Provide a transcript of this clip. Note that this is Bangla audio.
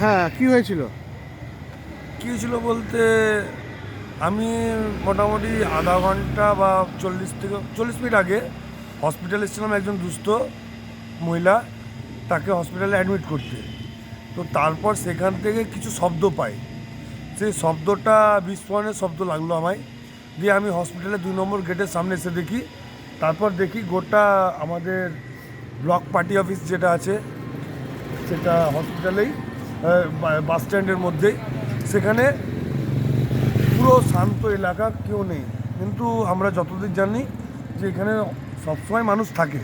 হ্যাঁ কি হয়েছিল? কী হয়েছিল বলতে, আমি মোটামুটি আধা ঘণ্টা বা চল্লিশ থেকে, চল্লিশ মিনিট আগে হসপিটালে এসেছিলাম একজন দুস্থ মহিলা, তাকে হসপিটালে অ্যাডমিট করতে। তো তারপর সেখান থেকে কিছু শব্দ পাই। সেই শব্দটা বিস্ফোরণের শব্দ লাগল আমায়। দিয়ে আমি হসপিটালে দুই নম্বর গেটের সামনে এসে দেখি। তারপর দেখি গোটা আমাদের ব্লক পার্টি অফিস যেটা আছে, সেটা হসপিটালেই বাস স্ট্যান্ডের মধ্যেই। সেখানে পুরো শান্ত এলাকা কেউ নেই। কিন্তু আমরা যতদূর জানি যে এখানে সবসময় মানুষ থাকে।